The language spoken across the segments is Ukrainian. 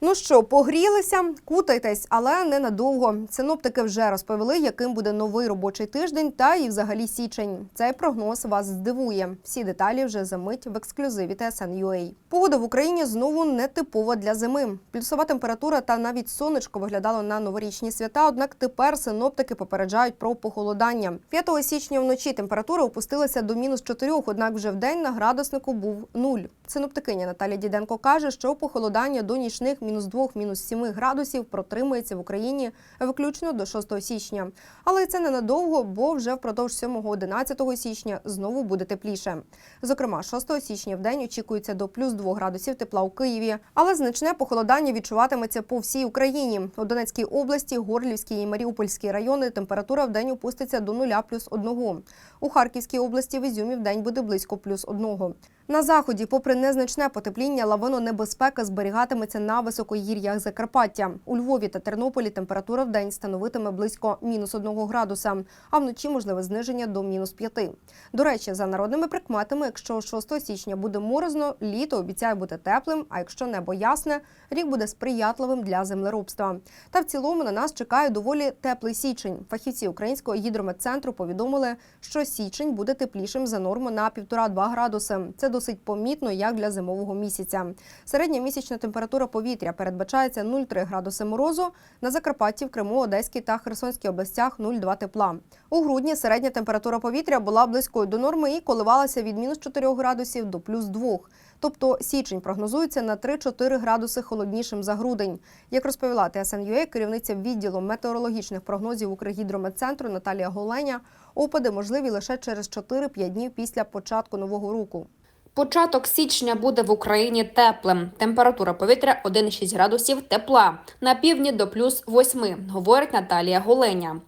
Ну що, погрілися, кутайтесь, але ненадовго. Синоптики вже розповіли, яким буде новий робочий тиждень та і взагалі січень. Цей прогноз вас здивує. Всі деталі вже за мить в ексклюзиві TSN.ua. Погода в Україні знову нетипова для зими. Плюсова температура та навіть сонечко виглядало на новорічні свята. Однак тепер синоптики попереджають про похолодання. 5 січня вночі температура опустилася до мінус 4, однак вже в день на градуснику був нуль. Синоптикиня Наталя Діденко каже, що похолодання до нічних мінус 2, мінус 7 градусів протримується в Україні виключно до 6 січня. Але це ненадовго, бо вже впродовж 7-11 січня знову буде тепліше. Зокрема, 6 січня в день очікується до плюс 2 градусів тепла у Києві, але значне похолодання відчуватиметься по всій Україні. У Донецькій області, Горлівській і Маріупольській райони температура в день опуститься до 0 плюс 1. У Харківській області в Ізюмі в день буде близько плюс 1. На заході, попри незначне потепління, лавинонебезпека зберігатиметься на високогір'ях Закарпаття. У Львові та Тернополі температура в день становитиме близько мінус 1 градуса, а вночі можливе зниження до мінус 5. До речі, за народними прикметами, якщо 6 січня буде морозно, літо обіцяє бути теплим. А якщо небо ясне, рік буде сприятливим для землеробства. Та в цілому на нас чекає доволі теплий січень. Фахівці українського гідрометцентру повідомили, що січень буде теплішим за норму на 1,5-2 градуси. Це досить помітно як для зимового місяця. Середня місячна температура повітря передбачається 0,3 градуси морозу. На Закарпатті, в Криму, Одеській та Херсонській областях 0,2 тепла. У грудні середня температура повітря була близькою до норми і коливалася від мінус 4 градусів до плюс 2. Тобто січень прогнозується на 3-4 градуси холоднішим за грудень. Як розповіла ТСНЮА, керівниця відділу метеорологічних прогнозів Укргідрометцентру Наталія Голеня, опади можливі лише через 4-5 днів після початку нового року. Початок січня буде в Україні теплим. Температура повітря 1,6 градусів тепла. На півдні до плюс 8, говорить Наталія Голеня.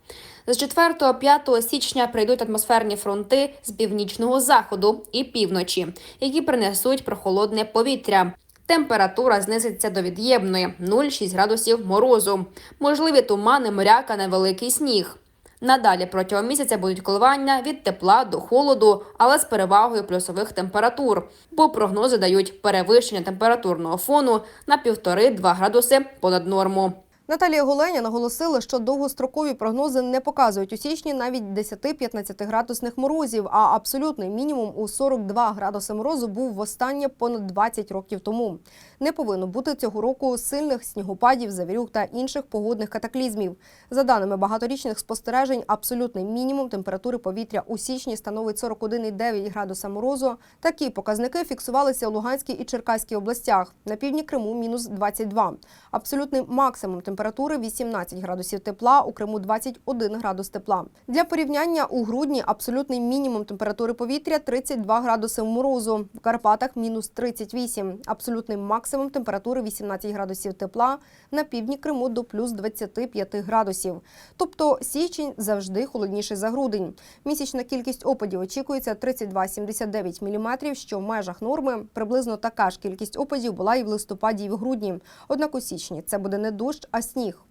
З 4-5 січня прийдуть атмосферні фронти з північного заходу і півночі, які принесуть прохолодне повітря. Температура знизиться до від'ємної 0,6 градусів морозу. Можливі тумани, моряка, невеликий сніг. Надалі протягом місяця будуть коливання від тепла до холоду, але з перевагою плюсових температур, бо прогнози дають перевищення температурного фону на 1,5-2 градуси понад норму. Наталія Голеня наголосила, що довгострокові прогнози не показують у січні навіть 10-15 градусних морозів, а абсолютний мінімум у 42 градуси морозу був востаннє понад 20 років тому. Не повинно бути цього року сильних снігопадів, завірюх та інших погодних катаклізмів. За даними багаторічних спостережень, абсолютний мінімум температури повітря у січні становить 41,9 градуса морозу. Такі показники фіксувалися у Луганській і Черкаській областях. На півдні Криму мінус 22. Абсолютний максимум температури 18 градусів тепла, у Криму 21 градус тепла. Для порівняння у грудні абсолютний мінімум температури повітря 32 градуси морозу. В Карпатах мінус 38. Абсолютний максимум температури 18 градусів тепла. На півдні Криму до плюс 25 градусів. Тобто січень завжди холодніший за грудень. Місячна кількість опадів очікується 32,79 мм, що в межах норми. Приблизно така ж кількість опадів була і в листопаді, і в грудні. Однак у січні це буде не дощ, а сніг.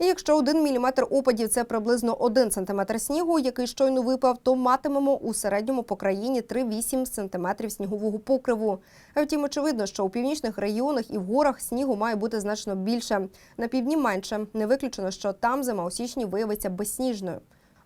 І якщо 1 мм опадів це приблизно 1 см снігу, який щойно випав, то матимемо у середньому по країні 3-8 см снігового покриву. А втім, очевидно, що у північних регіонах і в горах снігу має бути значно більше. На півдні менше. Не виключено, що там зима у січні виявиться безсніжною.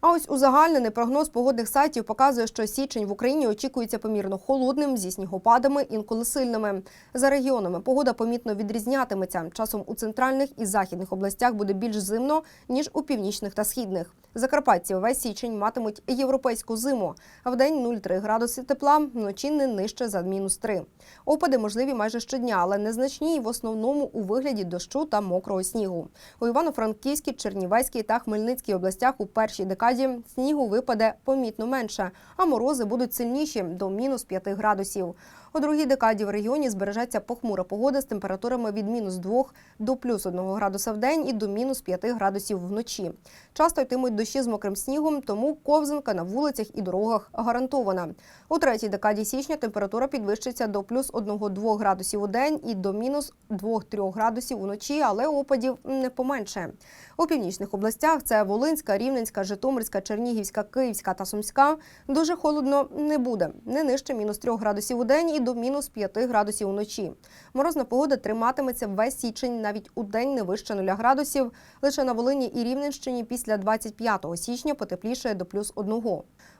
А ось узагальнений прогноз погодних сайтів показує, що січень в Україні очікується помірно холодним зі снігопадами, інколи сильними. За регіонами погода помітно відрізнятиметься. Часом у центральних і західних областях буде більш зимно ніж у північних та східних. Закарпатці весь січень матимуть європейську зиму. В день 0,3 градуси тепла, вночі не нижче за мінус 3. Опади можливі майже щодня, але незначні і в основному у вигляді дощу та мокрого снігу. У Івано-Франківській, Чернівецькій та Хмельницькій областях у першій декаді снігу випаде помітно менше, а морози будуть сильніші до мінус 5 градусів. У другій декаді в регіоні збережеться похмура погода з температурами від мінус 2 до плюс 1 градуса в день і до мінус 5 градусів вночі. Часто йтимуть дощі з мокрим снігом, тому ковзанка на вулицях і дорогах гарантована. У третій декаді січня температура підвищиться до плюс 1-2 градусів у день і до мінус 2-3 градусів уночі, але опадів не поменше. У північних областях це Волинська, Рівненська, Житомирська, Чернігівська, Київська та Сумська. Дуже холодно не буде. Не нижче мінус 3 градусів у день і до мінус 5 градусів уночі. Морозна погода триматиметься весь січень, навіть у день не вище 0 градусів. Лише на Волині і Рівненщині після 25 січня потеплішає до плюс 1.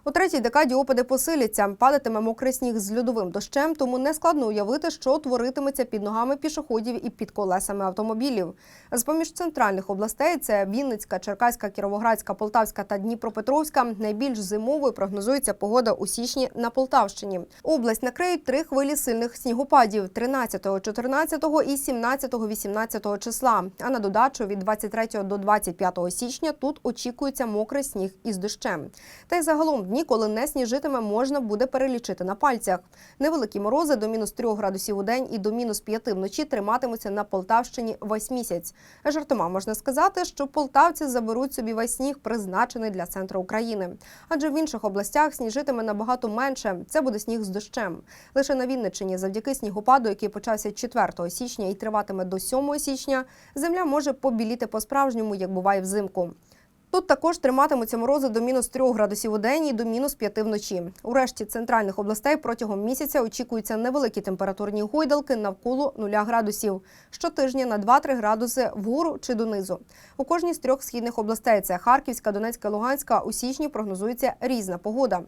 У третій декаді опади посиляться. Падатиме мокрий сніг з льодовим дощем, тому не складно уявити, що творитиметься під ногами пішоходів і під колесами автомобілів. З поміж центральних областей це Вінницька, Черкаська, Кіровоградська, Полтавська та Дніпропетровська. Найбільш зимовою прогнозується погода у січні на Полтавщині. Область накриють три хвилі сильних снігопадів 13, 14 і 17, 18 числа. А на додачу від 23 до 25 січня тут очікується мокрий сніг із дощем. Та й загалом дні, коли не сніжитиме, можна буде перелічити на пальцях. Невеликі морози до мінус 3 градусів у день і до мінус 5 вночі триматимуться на Полтавщині весь місяць. Жартома можна сказати, що полтавці заберуть собі весь сніг, призначений для центру України. Адже в інших областях сніжитиме набагато менше. Це буде сніг з дощем. Лише на Вінниччині, завдяки снігопаду, який почався 4 січня і триватиме до 7 січня, земля може побіліти по-справжньому, як буває взимку. Тут також триматимуться морози до мінус 3 градусів у день і до мінус 5 вночі. У решті центральних областей протягом місяця очікуються невеликі температурні гойдалки навколо 0 градусів. Щотижня на 2-3 градуси вгору чи донизу. У кожній з трьох східних областей це Харківська, Донецька, Луганська. У січні прогнозується різна погода.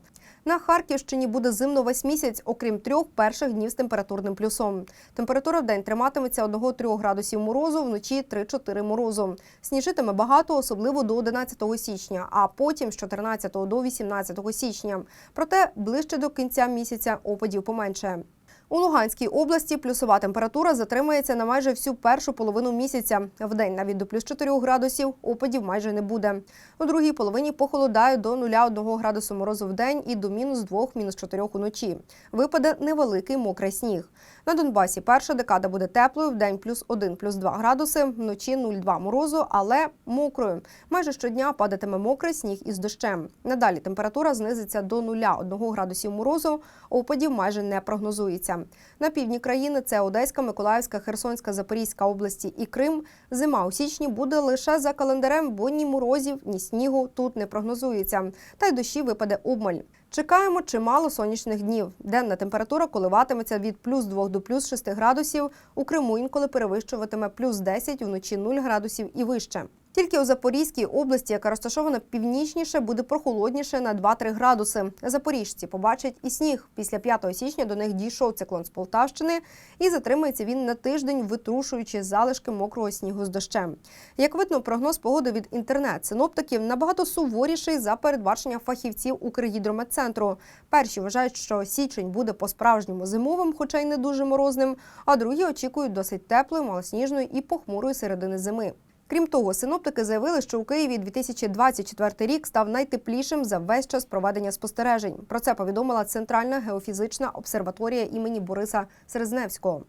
На Харківщині буде зимно весь місяць, окрім трьох перших днів з температурним плюсом. Температура в день триматиметься 1-3 градусів морозу, вночі 3-4 морозу. Сніжитиме багато, особливо до 11 січня, а потім з 14 до 18 січня. Проте ближче до кінця місяця опадів поменше. У Луганській області плюсова температура затримається на майже всю першу половину місяця. Вдень навіть до плюс 4 градусів опадів майже не буде. У другій половині похолодає до 0,1 градусу морозу в день і до мінус 2, мінус 4 уночі. Випаде невеликий мокрий сніг. На Донбасі перша декада буде теплою, вдень плюс 1, плюс 2 градуси, вночі 0,2 морозу, але мокрою. Майже щодня падатиме мокрий сніг із дощем. Надалі температура знизиться до 0,1 градусів морозу, опадів майже не прогнозується. На півдні країни це Одеська, Миколаївська, Херсонська, Запорізька області і Крим. Зима у січні буде лише за календарем, бо ні морозів, ні снігу тут не прогнозується. Та й дощі випаде обмаль. Чекаємо чимало сонячних днів. Денна температура коливатиметься від плюс 2 до плюс 6 градусів. У Криму інколи перевищуватиме плюс 10, вночі 0 градусів і вище. Тільки у Запорізькій області, яка розташована північніше, буде прохолодніше на 2-3 градуси. Запоріжці побачать і сніг. Після 5 січня до них дійшов циклон з Полтавщини, і затримається він на тиждень, витрушуючи залишки мокрого снігу з дощем. Як видно, прогноз погоди від інтернет-синоптиків набагато суворіший за передбачення фахівців Укргідрометцентру. Перші вважають, що січень буде по-справжньому зимовим, хоча й не дуже морозним. А другі очікують досить теплої, малосніжної і похмурої середини зими. Крім того, синоптики заявили, що у Києві 2024 рік став найтеплішим за весь час проведення спостережень. Про це повідомила Центральна геофізична обсерваторія імені Бориса Серезневського.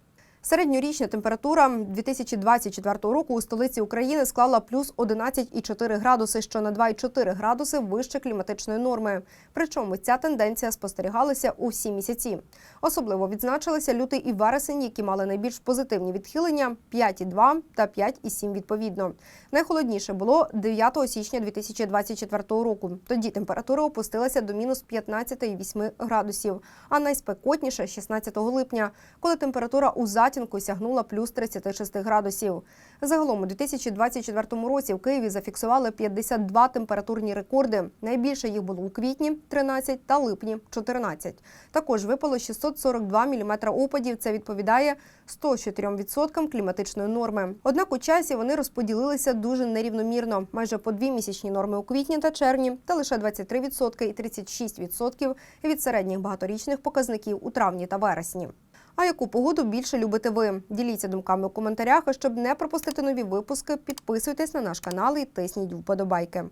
Середньорічна температура 2024 року у столиці України склала плюс 11,4 градуси, що на 2,4 градуси вище кліматичної норми. Причому ця тенденція спостерігалася у всі місяці. Особливо відзначилися лютий і вересень, які мали найбільш позитивні відхилення 5,2 та 5,7 відповідно. Найхолодніше було 9 січня 2024 року. Тоді температура опустилася до мінус 15,8 градусів, а найспекотніше 16 липня, коли температура у затінку сягнула плюс 36 градусів. Загалом у 2024 році в Києві зафіксували 52 температурні рекорди. Найбільше їх було у квітні 13 та липні 14. Також випало 642 мм опадів. Це відповідає 104% кліматичної норми. Однак у часі вони розподілилися дуже нерівномірно. Майже по дві місячні норми у квітні та червні, та лише 23% і 36% від середніх багаторічних показників у травні та вересні. А яку погоду більше любите ви? Діліться думками у коментарях. А щоб не пропустити нові випуски, підписуйтесь на наш канал і тисніть вподобайки.